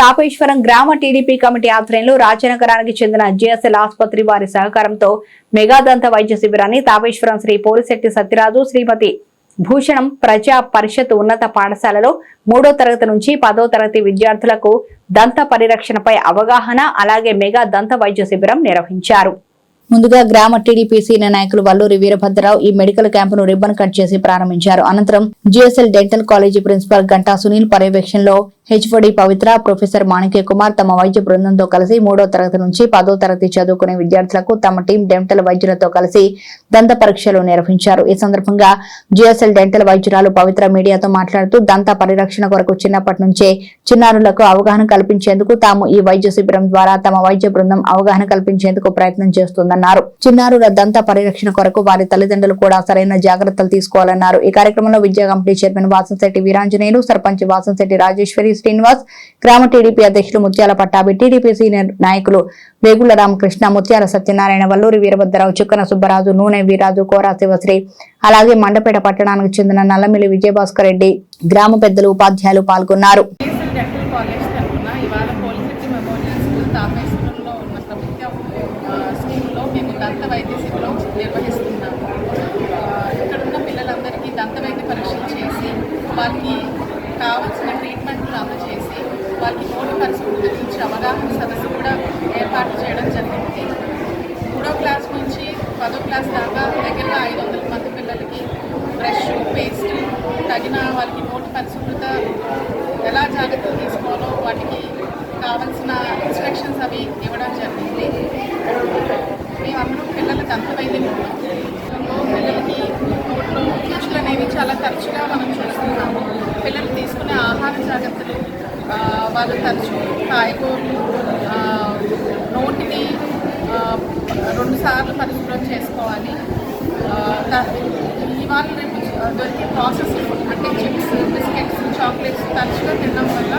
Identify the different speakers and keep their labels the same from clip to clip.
Speaker 1: తాపేశ్వరం గ్రామ TDP committee ఆధ్వర్యంలో రాజనగరానికి చెందిన జిఎస్ఎల్ ఆసుపత్రి వారి సహకారంతో మెగా దంత వైద్య శిబిరాన్ని తాపేశ్వరం శ్రీ పోలిశెట్టి సత్యరాజు శ్రీమతి భూషణం ప్రజా పరిషత్ ఉన్నత పాఠశాలలో మూడో తరగతి నుంచి పదో తరగతి విద్యార్థులకు దంత పరిరక్షణపై అవగాహన అలాగే మెగా దంత వైద్య శిబిరం నిర్వహించారు. ముందుగా గ్రామ టీడీపీ సీనియర్ నాయకులు వల్లూరి వీరభద్రరావు ఈ మెడికల్ క్యాంపును రిబ్బన్ కట్ చేసి ప్రారంభించారు. అనంతరం GSL dental college principal Ganta Sunil పర్యవేక్షణలో హెచ్ఓడి పవిత్ర ప్రొఫెసర్ మాణిక్య కుమార్ తమ వైద్య బృందంతో కలిసి మూడో తరగతి నుంచి పదో తరగతి చదువుకునే విద్యార్థులకు తమ టీం డెంటల్ వైద్యులతో కలిసి దంత పరీక్షలు నిర్వహించారు. ఈ సందర్భంగా జిఎస్ఎల్ డెంటల్ వైద్యురాలు పవిత్ర మీడియాతో మాట్లాడుతూ దంత పరిరక్షణ కొరకు చిన్నప్పటి నుంచే చిన్నారులకు అవగాహన కల్పించేందుకు తాము ఈ వైద్య శిబిరం ద్వారా తమ వైద్య బృందం అవగాహన కల్పించేందుకు ప్రయత్నం చేస్తుందన్నారు. చిన్నారుల దంత పరిరక్షణ కొరకు వారి తల్లిదండ్రులు కూడా సరైన జాగ్రత్తలు తీసుకోవాలన్నారు. ఈ కార్యక్రమంలో విద్యా కమిటీ చైర్మన్ వాసంశెట్టి వీరాంజనేయులు సర్పంచ్ వాసంశెట్టి రాజేశ్వరి శ్రీనివాస్ గ్రామ టీడీపీ అధ్యక్షులు ముత్యాల పట్టాభి టీడీపీ సీనియర్ నాయకులు వేగుల రామకృష్ణ ముత్యాల సత్యనారాయణ వల్లూరి వీరభద్రరావు చుక్కన సుబ్బరాజు నూనె వీరాజు కోరా శివశ్రీ అలాగే మండపేట పట్టణానికి చెందిన నల్లమిల్లి విజయభాస్కర్ రెడ్డి గ్రామ పెద్దలు ఉపాధ్యాయులు పాల్గొన్నారు.
Speaker 2: దంత వైద్య శిబిరం నిర్వహిస్తున్నాము. ఇక్కడ ఉన్న పిల్లలందరికీ దంత వైద్య పరీక్షలు చేసి వాళ్ళకి వారికి వాళ్ళకి నోటి పరిస్థితుల గురించి అవగాహన సదస్సు కూడా ఏర్పాటు చేయడం జరిగింది. మూడో క్లాస్ నుంచి పదో క్లాస్ దాకా దగ్గరగా ఐదు వందల మంది పిల్లలకి బ్రష్ పేస్ట్ తగిన వాళ్ళకి నోటి పరిశుభ్రత ఎలా జాగ్రత్తలు తీసుకోవాలో వాటికి కావాల్సిన ఇన్స్ట్రక్షన్స్ అవి ఇవ్వడం జరిగింది. మేమందరం పిల్లలకి అంత వైద్యం పిల్లలకి నోట్లో ఫ్యూచర్లు అనేవి చాలా తరచుగా మనం చూస్తున్నాము. పిల్లలు తీసుకునే ఆహార జాగ్రత్తలు వాళ్ళు తరచూ కాయగూరలు నోటిని రెండుసార్లు పరిశుభ్రం చేసుకోవాలి. ఇవాళ రేపు దొరికే ప్రాసెస్ అంటే చిప్స్ బిస్కెట్స్ చాక్లెట్స్ తరచుగా తినడం వల్ల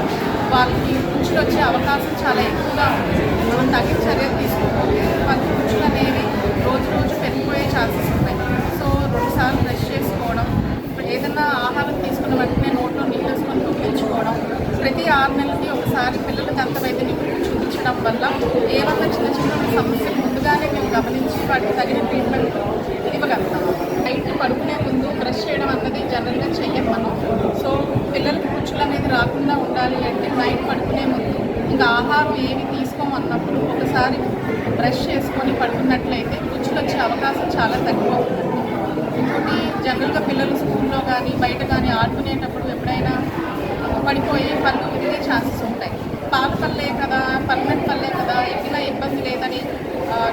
Speaker 2: వాళ్ళకి రుచులు వచ్చే అవకాశం చాలా ఎక్కువగా ఉంది మనం తగిన చర్యలు తీసుకోవాలి వాళ్ళకి రుచులు అనేవి రోజు రోజు పెరిగిపోయే ఛాన్సెస్ ఉంటాయి సో రెండుసార్లు బ్రష్ చేసుకోవడం ఇప్పుడు ఏదైనా ఆహారం తీసుకున్న వెంటనే నోట్లో నీళ్ళు వేసుకొని తొక్కించుకోవడం ప్రతి ఆరు నెలలకి ఒకసారి పిల్లలకు అంత వైద్య నిపుణులు చూపించడం వల్ల ఏమన్నా చిన్న చిన్న సమస్యలు ముందుగానే మేము గమనించి వాటికి తగిన ట్రీట్మెంట్ ఇవ్వగలుగుతాం. నైట్ పడుకునే ముందు బ్రష్ చేయడం అన్నది జనరల్గా చెయ్యం మనం సో పిల్లలకి పుచ్చులు అనేది రాకుండా ఉండాలి అంటే నైట్ పడుకునే ముందు ఇంకా ఆహారం ఏమి తీసుకోమన్నప్పుడు ఒకసారి బ్రష్ చేసుకొని పడుకున్నట్లయితే పుచ్చులు వచ్చే అవకాశం చాలా తక్కువ ఉంటుంది. ఇంకోటి జనరల్గా పిల్లలు స్కూల్లో కానీ బయట కానీ ఆడుకునేటప్పుడు ఎప్పుడైనా పడిపోయి పళ్ళు విరిగే ఛాన్సెస్ ఉంటాయి. పాల పల్లే కదా పర్మనెంట్ పల్లే కదా ఎక్కినా ఇబ్బంది లేదని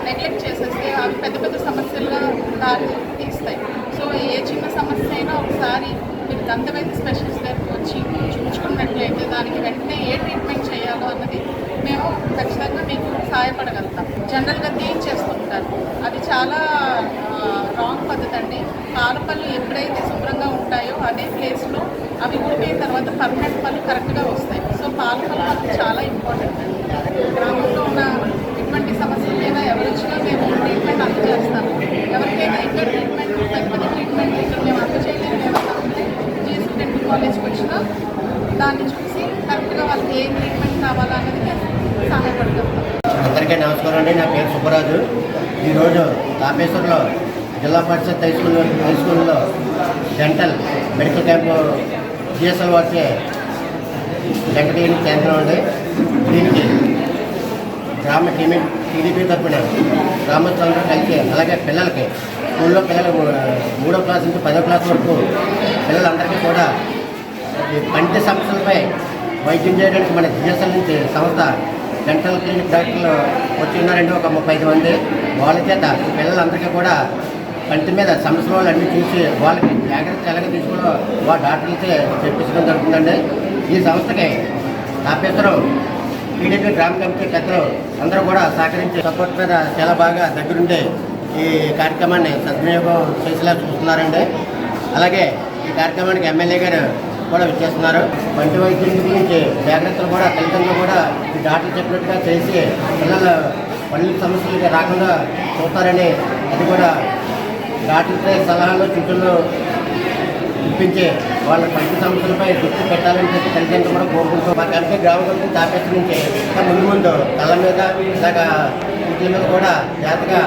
Speaker 2: నెగ్లెక్ట్ చేసేస్తే అవి పెద్ద పెద్ద సమస్యలుగా దారి తీస్తాయి. సో ఏ చిన్న సమస్య అయినా ఒకసారి మీరు దంతవైద్య స్పెషలిస్ట్ దగ్గరకు వచ్చి చూపించుకున్నట్లయితే దానికి వెంటనే ఏ ట్రీట్మెంట్ చేయాలో అన్నది మేము ఖచ్చితంగా మీకు సహాయపడగలం. జనరల్గా తీయించేస్తుంటారు అది చాలా రాంగ్ పద్ధతి అండి పాలపళ్ళు ఎప్పుడైతే శుభ్రంగా ఉంటాయో అదే ప్లేస్లో అవి ఉడికిన తర్వాత పర్మనెంట్ పళ్ళు కరెక్ట్గా వస్తాయి. సో పాలపళ్ళు పళ్ళు చాలా ఇంపార్టెంట్ అండి. గ్రామంలో ఉన్న ఎటువంటి సమస్యల మీద ఎవరు వచ్చినా మేము ట్రీట్మెంట్ అందజేస్తాము ఎవరికైనా ఇక్కడ ట్రీట్మెంట్ పెద్ద ట్రీట్మెంట్ ఇక్కడ మేము అందజేయలేము ఏమన్నా ఉంటే జిఎస్సీ డెంటల్ కాలేజ్కి వచ్చినా దాన్ని చూసి కరెక్ట్గా వాళ్ళకి ఏ ట్రీట్మెంట్ కావాలా అనేది మేము సహాయపడగలుగుతాం
Speaker 3: అందరికీ నమస్కారం అండి నా పేరు సుబ్బరాజు ఈరోజు తాపేశ్వరంలో Zilla Parishad high school high స్కూల్లో డెంటల్ మెడికల్ క్యాంపు జిఎస్ఎల్ వచ్చే డెంటల్ క్లినిక్ కేంద్రం అండి. దీనికి గ్రామ టీమీ టీడీపీ తరఫున గ్రామస్తులందరూ కలిసి అలాగే పిల్లలకి స్కూల్లో పిల్లలు మూడో క్లాస్ నుంచి పదో క్లాస్ వరకు పిల్లలందరికీ కూడా ఈ పంటి సమస్యలపై వైద్యం చేయడానికి మన జిఎస్ఎల్ నుంచి సంస్థ డెంటల్ క్లినిక్ డాక్టర్లు వచ్చి ఉన్నారండి ఒక ముప్పై ఐదు మంది. వాళ్ళ చేత పిల్లలందరికీ కూడా కంటి మీద సమస్యలు వాళ్ళు అన్నీ చూసి వాళ్ళకి జాగ్రత్త ఎలాగ తీసుకోవడం వాళ్ళ డాక్టర్లతో చెప్పించడం జరుగుతుందండి. ఈ సంస్థకి తాపేశ్వరం టీడీపీ గ్రామ కమిటీ పెద్దలు అందరూ కూడా సహకరించి సపోర్ట్ మీద చాలా బాగా దగ్గరుండి ఈ కార్యక్రమాన్ని సద్వినియోగం చేసేలా చూస్తున్నారండి. అలాగే ఈ కార్యక్రమానికి ఎమ్మెల్యే గారు కూడా విచ్చేస్తున్నారు. వంటి వైద్యుల గురించి జాగ్రత్తలు కూడా తల్లిదండ్రులు కూడా డాక్టర్ చెప్పినట్టుగా చేసి పిల్లల పనుల సమస్యలు రాకుండా చూస్తారని అది కూడా డాక్టర్ సలహాలు సూచనలు ఇప్పించి వాళ్ళ పంట సమస్యలపై దృష్టి పెట్టాలని చెప్పి తల్లిదండ్రులు కూడా కోరుకుంటూ మా కమిటీ గ్రామ కమిటీ తాపేసి నుంచి ముందు ముందు తల మీద ఇలాగ వీటి మీద కూడా జాగ్రత్తగా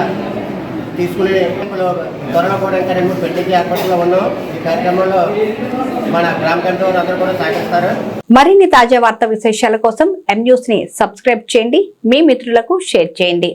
Speaker 3: తీసుకునే ఇప్పుడు త్వరలో కూడా ఇంకా రెండు పెళ్ళికి ఏర్పాటులో ఉన్నాం. ఈ కార్యక్రమంలో మన గ్రామ కంట్రోల్ అందరూ కూడా సహకరిస్తారు.
Speaker 4: మరిన్ని తాజా వార్త విశేషాల కోసం ఎం న్యూస్ని సబ్స్క్రైబ్ చేయండి. మీ మిత్రులకు షేర్ చేయండి.